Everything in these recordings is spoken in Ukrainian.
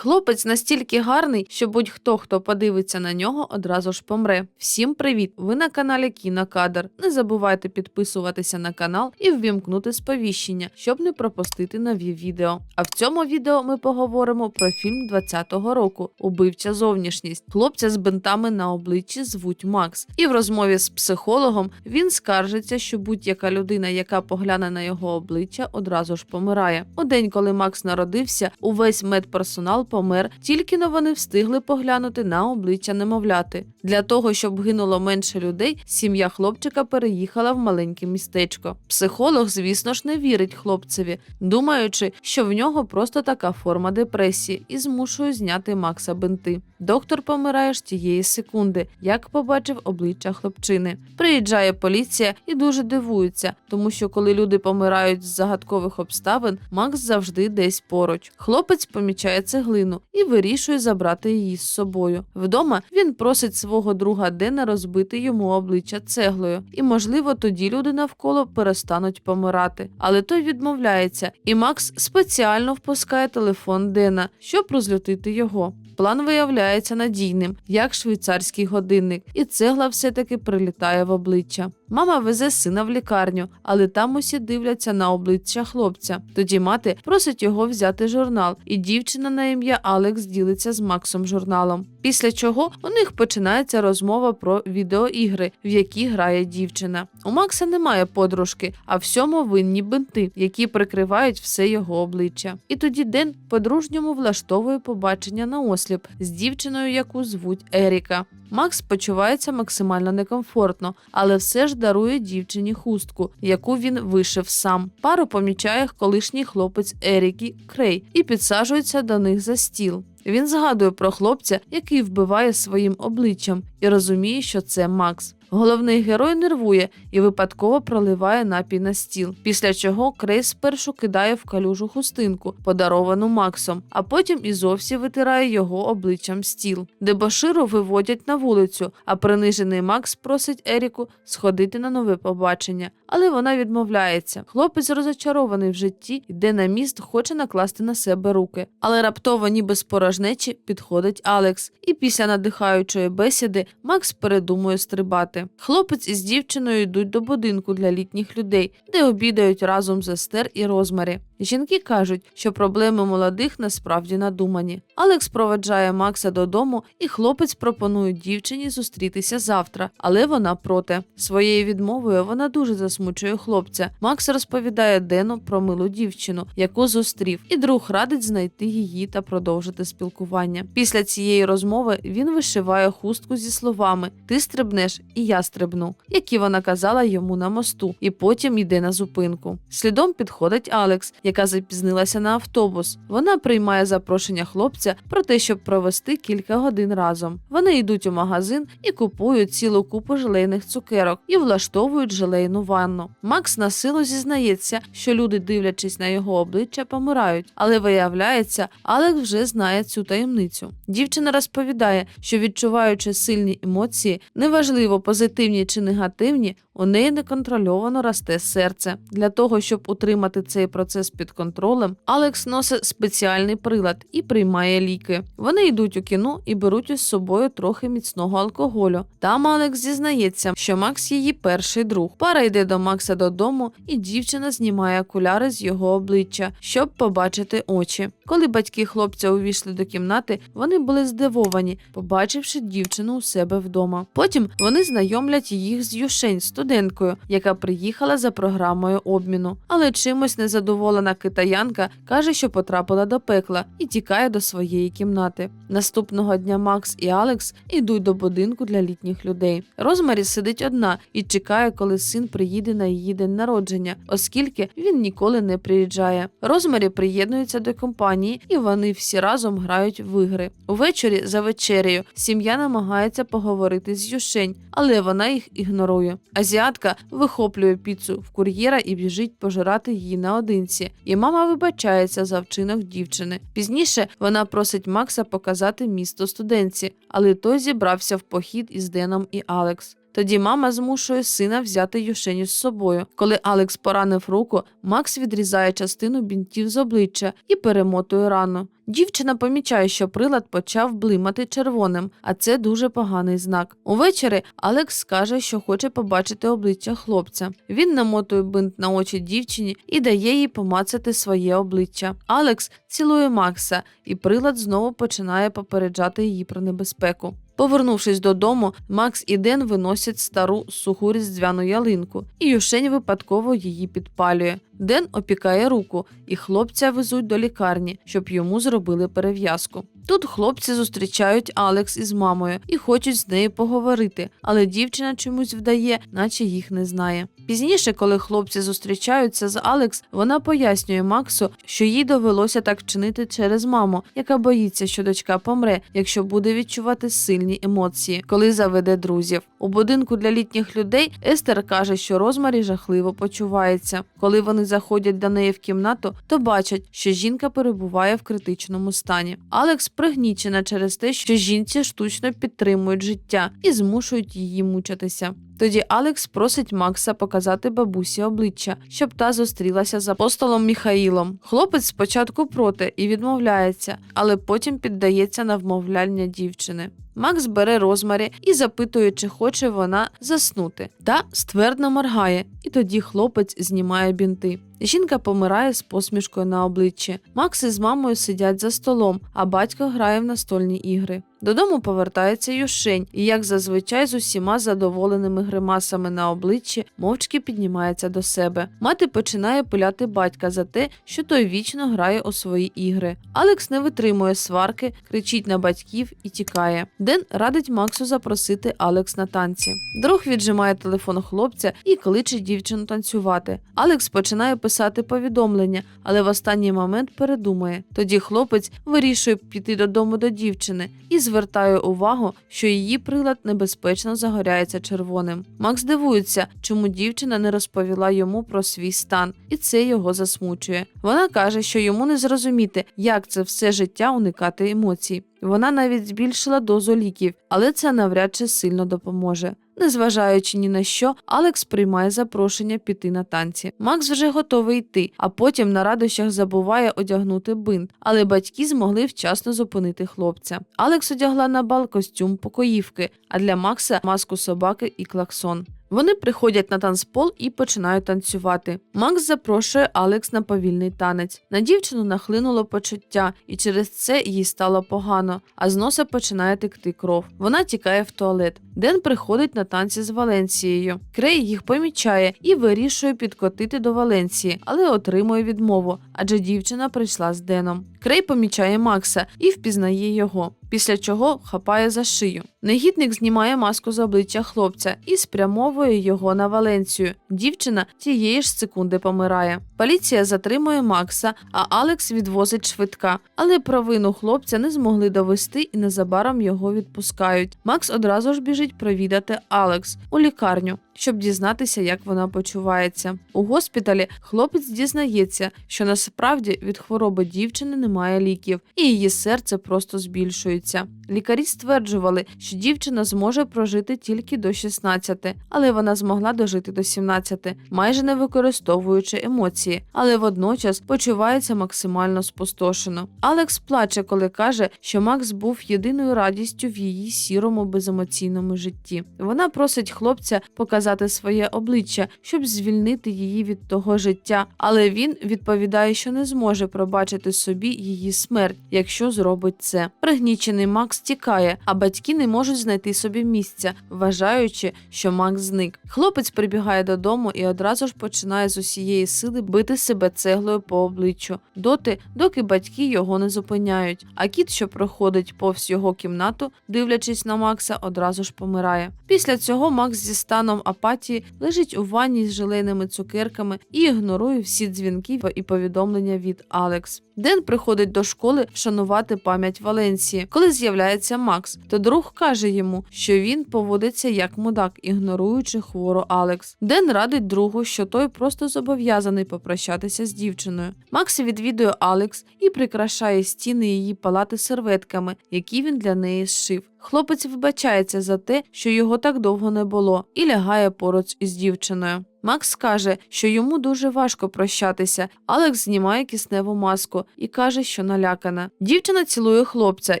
Хлопець настільки гарний, що будь-хто, хто подивиться на нього, одразу ж помре. Всім привіт! Ви на каналі Кінокадр. Не забувайте підписуватися на канал і ввімкнути сповіщення, щоб не пропустити нові відео. А в цьому відео ми поговоримо про фільм 20-го року Убивча зовнішність. Хлопця з бинтами на обличчі звуть Макс. І в розмові з психологом він скаржиться, що будь-яка людина, яка погляне на його обличчя, одразу ж помирає. У день, коли Макс народився, увесь медперсонал помер, тільки но вони встигли поглянути на обличчя немовляти. Для того, щоб гинуло менше людей, сім'я хлопчика переїхала в маленьке містечко. Психолог, звісно ж, не вірить хлопцеві, думаючи, що в нього просто така форма депресії, і змушує зняти Макса бинти. Доктор помирає ж тієї секунди, як побачив обличчя хлопчини. Приїжджає поліція і дуже дивуються, тому що коли люди помирають з загадкових обставин, Макс завжди десь поруч. Хлопець помічає цеглину і вирішує забрати її з собою. Вдома він просить свого друга Дена розбити йому обличчя цеглою, і, можливо, тоді люди навколо перестануть помирати. Але той відмовляється, і Макс спеціально впускає телефон Дена, щоб розлютити його. План виявляється надійним, як швейцарський годинник, і цегла все-таки прилітає в обличчя. Мама везе сина в лікарню, але там усі дивляться на обличчя хлопця. Тоді мати просить його взяти журнал, і дівчина на ім'я Алекс ділиться з Максом журналом. Після чого у них починається розмова про відеоігри, в які грає дівчина. У Макса немає подружки, а всьому винні бинти, які прикривають все його обличчя. І тоді Ден по-дружньому влаштовує побачення на осліп з дівчиною, яку звуть Еріка. Макс почувається максимально некомфортно, але все ж дарує дівчині хустку, яку він вишив сам. Пару помічає колишній хлопець Еріки Крей і підсаджується до них за стіл. Він згадує про хлопця, який вбиває своїм обличчям, і розуміє, що це Макс. Головний герой нервує і випадково проливає напій на стіл, після чого Крейс спершу кидає в калюжу хустинку, подаровану Максом, а потім і зовсім витирає його обличчям стіл. Дебоширу виводять на вулицю, а принижений Макс просить Еріку сходити на нове побачення, але вона відмовляється. Хлопець розочарований в житті, йде на міст, хоче накласти на себе руки. Але раптово, ніби з порожнечі, підходить Алекс, і після надихаючої бесіди Макс передумує стрибати. Хлопець із дівчиною йдуть до будинку для літніх людей, де обідають разом з Естер і Розмарі. Жінки кажуть, що проблеми молодих насправді надумані. Алекс проведжає Макса додому, і хлопець пропонує дівчині зустрітися завтра, але вона проти. Своєю відмовою вона дуже засмучує хлопця. Макс розповідає Дену про милу дівчину, яку зустрів, і друг радить знайти її та продовжити спілкування. Після цієї розмови він вишиває хустку зі словами Ти стрибнеш, і я стрибну, які вона казала йому на мосту, і потім йде на зупинку. Слідом підходить Алекс яка запізнилася на автобус. Вона приймає запрошення хлопця про те, щоб провести кілька годин разом. Вони йдуть у магазин і купують цілу купу желейних цукерок і влаштовують желейну ванну. Макс на силу зізнається, що люди, дивлячись на його обличчя, помирають, але виявляється, Алекс вже знає цю таємницю. Дівчина розповідає, що відчуваючи сильні емоції, неважливо позитивні чи негативні, у неї неконтрольовано росте серце. Для того, щоб утримати цей процес під контролем, Алекс носить спеціальний прилад і приймає ліки. Вони йдуть у кіно і беруть із собою трохи міцного алкоголю. Там Алекс зізнається, що Макс її перший друг. Пара йде до Макса додому, і дівчина знімає окуляри з його обличчя, щоб побачити очі. Коли батьки хлопця увійшли до кімнати, вони були здивовані, побачивши дівчину у себе вдома. Потім вони знайомлять їх з Юшень, студенткою, яка приїхала за програмою обміну. Але чимось незадоволена китаянка каже, що потрапила до пекла і тікає до своєї кімнати. Наступного дня Макс і Алекс йдуть до будинку для літніх людей. Розмарі сидить одна і чекає, коли син приїде на її день народження, оскільки він ніколи не приїжджає. Розмарі приєднується до компанії, і вони всі разом грають в ігри. Увечері за вечерею сім'я намагається поговорити з Юшень, але вона їх ігнорує. Азіатка вихоплює піцу в кур'єра і біжить пожирати її наодинці. І мама вибачається за вчинок дівчини. Пізніше вона просить Макса показати місто студентці, але той зібрався в похід із Деном і Алекс. Тоді мама змушує сина взяти Юшеню з собою. Коли Алекс поранив руку, Макс відрізає частину бінтів з обличчя і перемотує рану. Дівчина помічає, що прилад почав блимати червоним, а це дуже поганий знак. Увечері Алекс скаже, що хоче побачити обличчя хлопця. Він намотує бинт на очі дівчині і дає їй помацати своє обличчя. Алекс цілує Макса, і прилад знову починає попереджати її про небезпеку. Повернувшись додому, Макс і Ден виносять стару суху різдвяну ялинку, і Юшень випадково її підпалює. Ден опікає руку, і хлопця везуть до лікарні, щоб йому зробили перев'язку. Тут хлопці зустрічають Алекс із мамою і хочуть з нею поговорити, але дівчина чомусь вдає, наче їх не знає. Пізніше, коли хлопці зустрічаються з Алекс, вона пояснює Максу, що їй довелося так вчинити через маму, яка боїться, що дочка помре, якщо буде відчувати сильні емоції, коли заведе друзів. У будинку для літніх людей Естер каже, що Розмарі жахливо почувається. Коли вони заходять до неї в кімнату, то бачать, що жінка перебуває в критичному стані. Алекс пригнічена через те, що жінці штучно підтримують життя і змушують її мучитися. Тоді Алекс просить Макса показати бабусі обличчя, щоб та зустрілася з апостолом Міхаїлом. Хлопець спочатку проти і відмовляється, але потім піддається на вмовляння дівчини. Макс бере розмарі і запитує, чи хоче вона заснути. Та ствердно моргає, і тоді хлопець знімає бінти. Жінка помирає з посмішкою на обличчі. Макс із мамою сидять за столом, а батько грає в настольні ігри. Додому повертається Юшень і, як зазвичай, з усіма задоволеними гримасами на обличчі, мовчки піднімається до себе. Мати починає пиляти батька за те, що той вічно грає у свої ігри. Алекс не витримує сварки, кричить на батьків і тікає. Ден радить Максу запросити Алекс на танці. Друг віджимає телефон хлопця і кличе дівчину танцювати. Алекс починає писати повідомлення, але в останній момент передумає. Тоді хлопець вирішує піти додому до дівчини і звертає увагу, що її прилад небезпечно загоряється червоним. Макс дивується, чому дівчина не розповіла йому про свій стан, і це його засмучує. Вона каже, що йому не зрозуміти, як це все життя уникати емоцій. Вона навіть збільшила дозу ліків, але це навряд чи сильно допоможе. Незважаючи ні на що, Алекс приймає запрошення піти на танці. Макс вже готовий йти, а потім на радощах забуває одягнути бинт, але батьки змогли вчасно зупинити хлопця. Алекс одягла на бал костюм покоївки, а для Макса маску собаки і клаксон. Вони приходять на танцпол і починають танцювати. Макс запрошує Алекс на повільний танець. На дівчину нахлинуло почуття, і через це їй стало погано, а з носа починає текти кров. Вона тікає в туалет. Ден приходить на танці з Валенцією. Крей їх помічає і вирішує підкотити до Валенції, але отримує відмову, адже дівчина прийшла з Деном. Крей помічає Макса і впізнає його, після чого хапає за шию. Негідник знімає маску з обличчя хлопця і спрямовує його на Валенцію. Дівчина тієї ж секунди помирає. Поліція затримує Макса, а Алекс відвозить швидка. Але провину хлопця не змогли довести і незабаром його відпускають. Макс одразу ж біжить провідати Алекс у лікарню. Щоб дізнатися, як вона почувається. У госпіталі хлопець дізнається, що насправді від хвороби дівчини немає ліків, і її серце просто збільшується. Лікарі стверджували, що дівчина зможе прожити тільки до 16, але вона змогла дожити до 17, майже не використовуючи емоції, але водночас почувається максимально спустошено. Алекс плаче, коли каже, що Макс був єдиною радістю в її сірому беземоційному житті. Вона просить хлопця показати своє обличчя, щоб звільнити її від того життя, але він відповідає, що не зможе пробачити собі її смерть, якщо зробить це. Пригнічений Макс тікає, а батьки не можуть знайти собі місця, вважаючи, що Макс зник. Хлопець прибігає додому і одразу ж починає з усієї сили бити себе цеглою по обличчю, доти, доки батьки його не зупиняють. А кіт, що проходить повз його кімнату, дивлячись на Макса, одразу ж помирає. Після цього Макс зі станом апатії лежить у ванні з желейними цукерками і ігнорує всі дзвінки і повідомлення від Алекс. Ден приходить до школи вшанувати пам'ять Валенсії. Коли з'являється Макс, то друг каже йому, що він поводиться як мудак, ігноруючи хвору Алекс. Ден радить другу, що той просто зобов'язаний попрощатися з дівчиною. Макс відвідує Алекс і прикрашає стіни її палати серветками, які він для неї зшив. Хлопець вибачається за те, що його так довго не було, і лягає поруч із дівчиною. Макс каже, що йому дуже важко прощатися. Алекс знімає кисневу маску і каже, що налякана. Дівчина цілує хлопця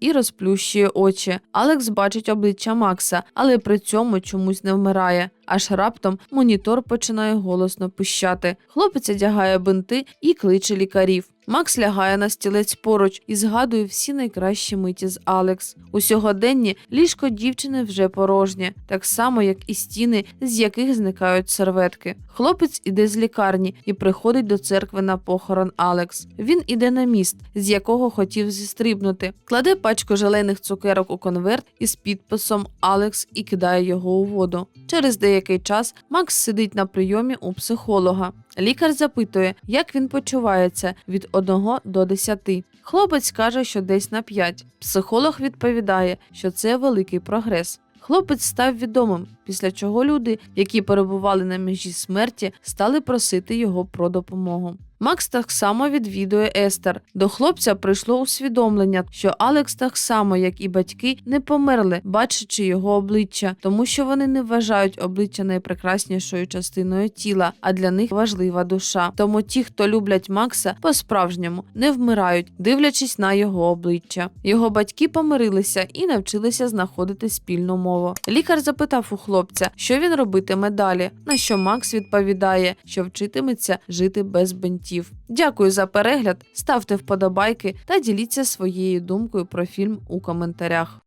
і розплющує очі. Алекс бачить обличчя Макса, але при цьому чомусь не вмирає. Аж раптом монітор починає голосно пищати. Хлопець одягає бинти і кличе лікарів. Макс лягає на стілець поруч і згадує всі найкращі миті з Алекс. У сьогоденні ліжко дівчини вже порожнє, так само як і стіни, з яких зникають серветки. Хлопець іде з лікарні і приходить до церкви на похорон Алекс. Він іде на міст, з якого хотів зістрибнути, кладе пачку желейних цукерок у конверт із підписом Алекс і кидає його у воду. Через деякий час Макс сидить на прийомі у психолога. Лікар запитує, як він почувається від 1 до 10. Хлопець каже, що десь на 5. Психолог відповідає, що це великий прогрес. Хлопець став відомим, після чого люди, які перебували на межі смерті, стали просити його про допомогу. Макс так само відвідує Естер. До хлопця прийшло усвідомлення, що Алекс так само, як і батьки, не померли, бачачи його обличчя, тому що вони не вважають обличчя найпрекраснішою частиною тіла, а для них важлива душа. Тому ті, хто люблять Макса, по-справжньому не вмирають, дивлячись на його обличчя. Його батьки помирилися і навчилися знаходити спільну мову. Лікар запитав у хлопця, що він робитиме далі. На що Макс відповідає, що вчитиметься жити без бентів. Дякую за перегляд, ставте вподобайки та діліться своєю думкою про фільм у коментарях.